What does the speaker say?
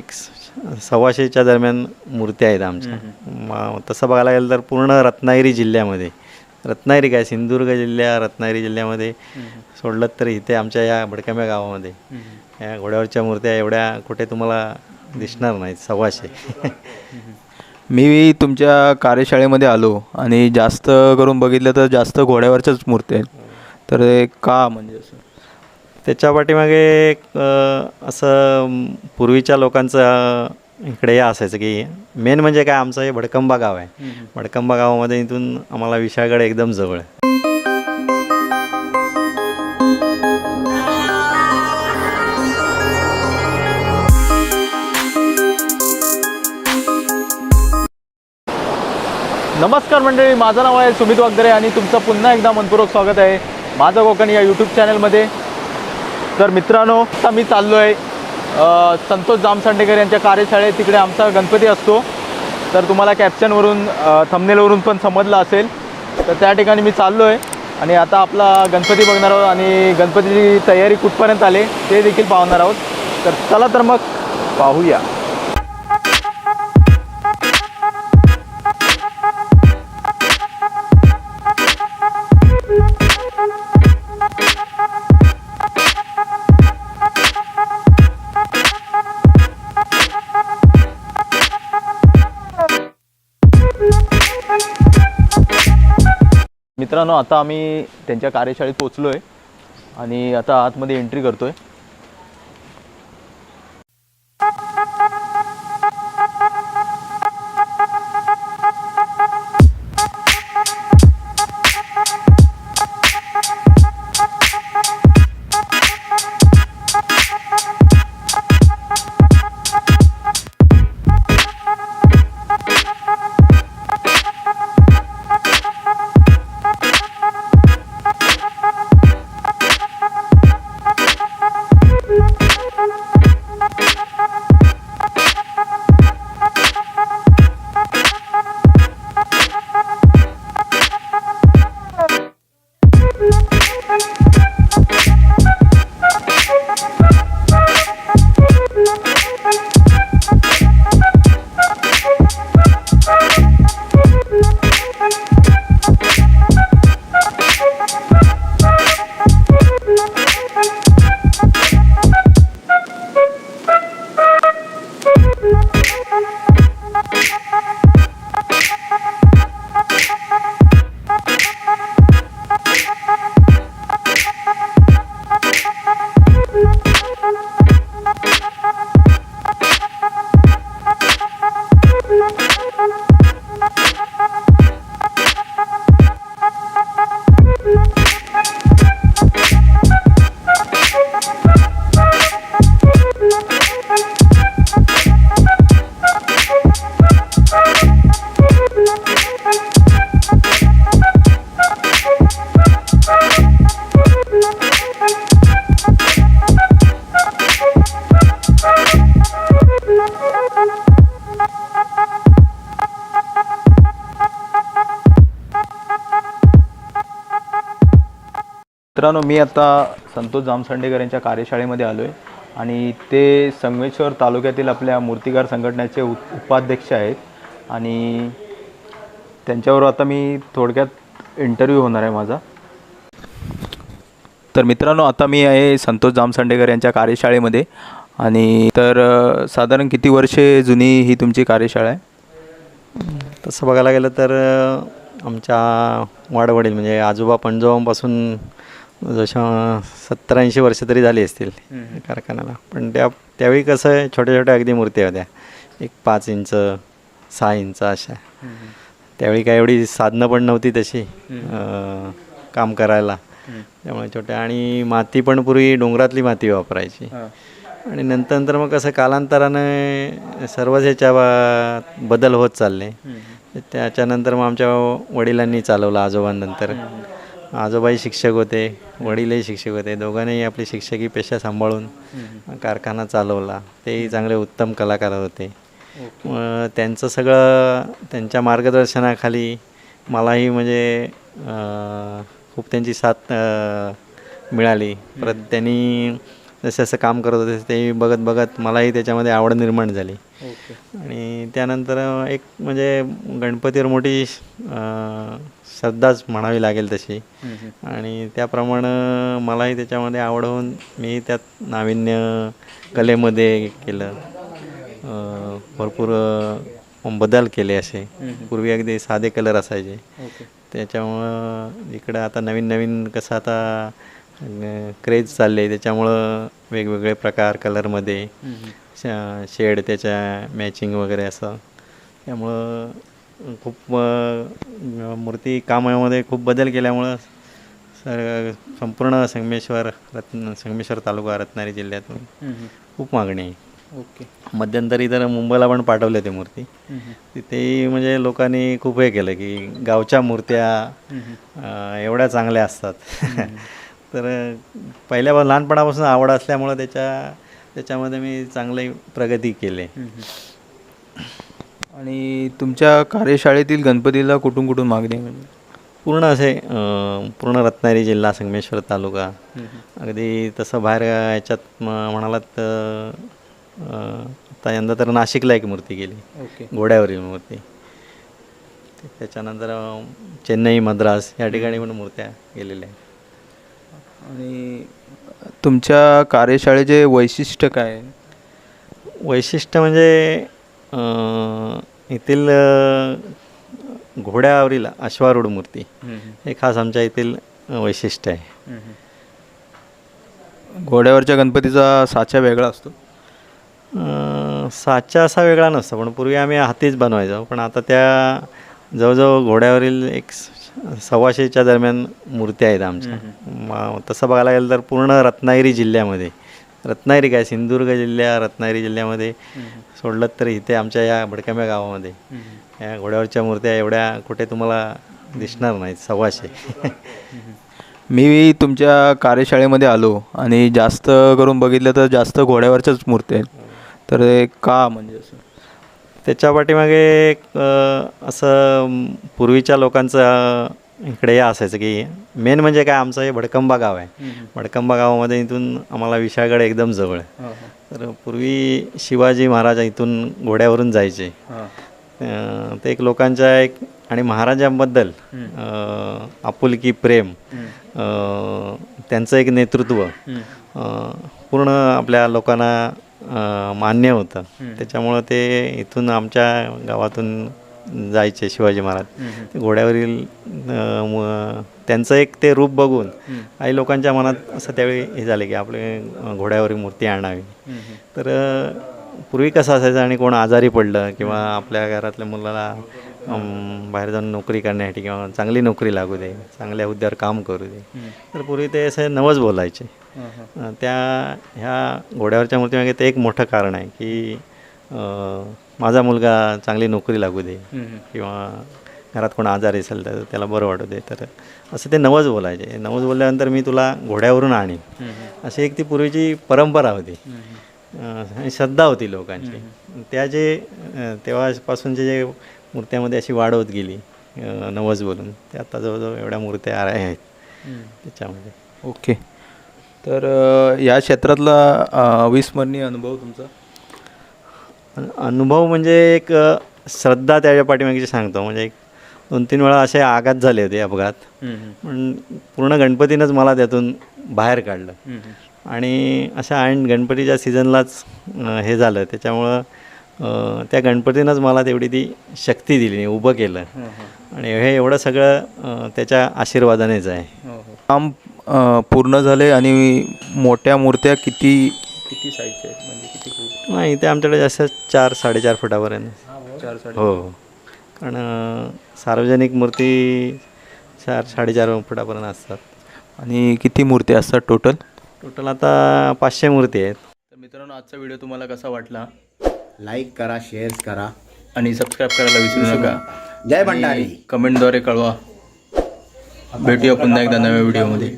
एक सव्वाशेच्या दरम्यान मूर्त्या आहेत आमच्या. म तसं बघायला गेलं तर पूर्ण रत्नागिरी जिल्ह्यामध्ये. रत्नागिरी काय सिंधुदुर्ग जिल्ह्या रत्नागिरी जिल्ह्यामध्ये सोडलं तर इथे आमच्या या भडकाम्या गावामध्ये. या घोड्यावरच्या मूर्त्या एवढ्या कुठे तुम्हाला दिसणार नाहीत सव्वाशे. मी तुमच्या कार्यशाळेमध्ये आलो आणि जास्त करून बघितलं तर जास्त घोड्यावरच्याच मूर्ती आहेत. तर का म्हणजे असं? त्याच्या पाठीमागे एक, असं पूर्वीच्या लोकांचं इकडे हे असायचं की मेन म्हणजे काय आमचं हे भडकंबा गाव आहे. भडकंबा गावामध्ये इथून आम्हाला विशाळगड एकदम जवळ आहे. नमस्कार मंडळी माझं नाव आहे सुमित वागदरे आणि तुमचं पुन्हा एकदा मनपूर्वक स्वागत आहे माझं कोकण या यूट्यूब चॅनलमध्ये तर मित्रांनो आता मी चाललो आहे संतोष जामसांडेकर यांच्या कार्यशाळेत. तिकडे आमचा गणपती असतो. तर तुम्हाला कॅप्शनवरून थमनेलवरून पण समजलं असेल. तर त्या ठिकाणी मी चाललो आहे आणि आता आपला गणपती बघणार आहोत आणि गणपतीची तयारी कुठपर्यंत आले ते देखील पाहणार आहोत. तर चला तर मग पाहूया. मित्रांनो आता आम्ही त्यांच्या कार्यशाळेत पोचलो आहे आणि आता आतमध्ये एंट्री करतो आहे मित्रांनो मी आता संतोष जामसंडेकर यांच्या कार्यशाळेमध्ये आलो आहे आणि ते संगमेश्वर तालुक्यातील आपल्या मूर्तिकार संघटनेचे उ उपाध्यक्ष आहेत आणि त्यांच्यावर आता मी थोडक्यात इंटरव्ह्यू होणार आहे माझा. तर मित्रांनो आता मी आहे संतोष जामसंडेकर यांच्या कार्यशाळेमध्ये आणि तर साधारण किती वर्षे जुनी ही तुमची कार्यशाळा आहे? तसं बघायला गेलं तर आमच्या वाडवडील म्हणजे आजोबा पणजोबांपासून जशा सत्तर ऐंशी वर्ष तरी झाली असतील कारखान्याला. पण त्या त्यावेळी कसं आहे छोट्या छोट्या अगदी मूर्त्या होत्या. एक पाच इंच सहा इंच अशा. त्यावेळी काय एवढी साधनं पण नव्हती तशी काम करायला. त्यामुळे छोट्या आणि माती पण पूर्वी डोंगरातली माती वापरायची. आणि नंतर नंतर मग कसं कालांतरानं सर्वच ह्याच्या बदल होत चालले. त्याच्यानंतर मग आमच्या वडिलांनी चालवलं आजोबांनंतर. आजोबाही शिक्षक होते वडीलही शिक्षक होते. दोघांनीही आपली शिक्षकी पेशा सांभाळून कारखाना चालवला. तेही चांगले उत्तम कलाकार होते. मग त्यांचं सगळं त्यांच्या मार्गदर्शनाखाली मलाही म्हणजे खूप त्यांची साथ मिळाली. परत त्यांनी जसं जसं काम करत होते ते बघत बघत मलाही त्याच्यामध्ये आवड निर्माण झाली. आणि त्यानंतर एक म्हणजे गणपतीवर मोठी श्रद्धाच म्हणावी लागेल तशी. आणि त्याप्रमाणे मलाही त्याच्यामध्ये आवड होऊन मी त्यात नाविन्य कलेमध्ये केलं. भरपूर बदल केले असे. पूर्वी अगदी साधे कलर असायचे. त्याच्यामुळं इकडं आता नवीन नवीन कसं आता क्रेज चालले त्याच्यामुळं वेगवेगळे प्रकार कलरमध्ये शेड त्याच्या मॅचिंग वगैरे असं. त्यामुळं खूप मूर्ती कामामध्ये खूप बदल केल्यामुळं सर संपूर्ण संगमेश्वर रत्न संगमेश्वर तालुका रत्नागिरी जिल्ह्यातून खूप मागणी आहे. ओके. मध्यंतरी तर मुंबईला पण पाठवले ते मूर्ती. तिथेही म्हणजे लोकांनी खूप हे केलं की गावच्या मूर्त्या एवढ्या चांगल्या असतात. तर पहिल्या लहानपणापासून आवड असल्यामुळं त्याच्या त्याच्यामध्ये मी चांगली प्रगती केली. आणि तुमच्या कार्यशाळेतील गणपतीला कुठून कुठून मागणी म्हणजे पूर्ण असे पूर्ण रत्नागिरी जिल्हा संगमेश्वर तालुका. अगदी तसं बाहेर याच्यात म- म्हणालात आता यंदा तर नाशिकला एक मूर्ती गेली. ओके. घोड्यावरील मूर्ती. त्याच्यानंतर चेन्नई मद्रास या ठिकाणी पण मूर्त्या गेलेल्या आहेत. आणि तुमच्या कार्यशाळेचे वैशिष्ट्य काय? आहे वैशिष्ट्य म्हणजे येथील घोड्यावरील अश्वारूढ मूर्ती. हे खास आमच्या येथील वैशिष्ट्य आहे. घोड्यावरच्या गणपतीचा साचा वेगळा असतो? साचा असा वेगळा नसतो पण पूर्वी आम्ही हातीच बनवायचो. पण आता त्या जवळजवळ घोड्यावरील एक सव्वाशेच्या दरम्यान मूर्त्या आहेत आमच्या. म- तसं बघायला गेलं तर पूर्ण रत्नागिरी जिल्ह्यामध्ये. रत्नागिरी काय सिंधुदुर्ग जिल्ह्या रत्नागिरी जिल्ह्यामध्ये सोडलं तर इथे आमच्या या भडकाम्या गावामध्ये. या घोड्यावरच्या मूर्त्या एवढ्या कुठे तुम्हाला दिसणार नाहीत सव्वाशे. मी तुमच्या कार्यशाळेमध्ये आलो आणि जास्त करून बघितलं तर जास्त घोड्यावरच्याच मूर्ती आहेत. तर का म्हणजे असं? त्याच्या पाठीमागे एक असं पूर्वीच्या लोकांचं इकडे हे असायचं की मेन म्हणजे काय आमचं हे भडकंबा गाव आहे. भडकंबा गावामध्ये इथून आम्हाला विशाळगड एकदम जवळ. आहे तर पूर्वी शिवाजी महाराज इथून घोड्यावरून जायचे. ते एक लोकांच्या एक आणि महाराजांबद्दल आपुलकी प्रेम त्यांचं एक नेतृत्व पूर्ण आपल्या लोकांना मान्य होतं. त्याच्यामुळं ते इथून आमच्या गावातून जायचे शिवाजी महाराज. घोड्यावरील त्यांचं एक ते रूप बघून काही लोकांच्या मनात असं त्यावेळी हे झालं की आपले घोड्यावरील मूर्ती आणावी. तर पूर्वी कसं असायचं आणि कोण आजारी पडलं किंवा आपल्या घरातल्या मुलाला बाहेर जाऊन नोकरी करण्यासाठी किंवा चांगली नोकरी लागू दे चांगल्या हुद्द्यावर काम करू दे. तर पूर्वी ते असे नवच बोलायचे. त्या ह्या घोड्यावरच्या मूर्तीमागे ते एक मोठं कारण आहे की अ, माझा मुलगा चांगली नोकरी लागू दे किंवा घरात कोण आजारी असेल तर त्याला बरं वाटू दे. तर असं ते नवच बोलायचे. नवच बोलल्यानंतर मी तुला घोड्यावरून आणीन. अशी एक ती पूर्वीची परंपरा होती. आणि श्रद्धा होती लोकांची. त्या जे तेव्हापासूनचे जे मूर्त्यामध्ये अशी वाढ होत गेली अ, नवस बोलून ते आता जवळजवळ एवढ्या मूर्त्या आहेत त्याच्यामध्ये. ओके. तर या क्षेत्रातला अविस्मरणीय अनुभव तुमचा? अन- अनुभव म्हणजे एक श्रद्धा त्याच्या पाठीमागे सांगतो. म्हणजे एक दोन तीन वेळा असे आघात झाले होते अपघात. पण पूर्ण गणपतीनंच मला त्यातून बाहेर काढलं. आणि अशा ऐन गणपतीच्या सीझनलाच हे झालं. त्याच्यामुळं त्या गणपतीनंच मला तेवढी ती शक्ती दिली. उभं केलं. आणि हे एवढं सगळं त्याच्या आशीर्वादानेच आहे. काम अ, पूर्ण झाले आणि मोठ्या मूर्त्या किती किती साईजच्या आहेत? म्हणजे किती फूट? नाही ते आमच्याकडे जास्त चार साडेचार फुटापर्यंत. चार साडे हो कारण अ, सार्वजनिक मूर्ती चार साडेचार फुटापर्यंत असतात. आणि किती मूर्ती असतात टोटल टोटल आता पाचशे मूर्ती आहेत. तर मित्रांनो आजचा व्हिडिओ तुम्हाला कसा वाटला? लाईक करा शेअर करा. आणि सबस्क्राईब करायला विसरू नका. जय भंडारी. कमेंटद्वारे कळवा. भेटूया पुन्हा एकदा नव्या व्हिडिओमध्ये.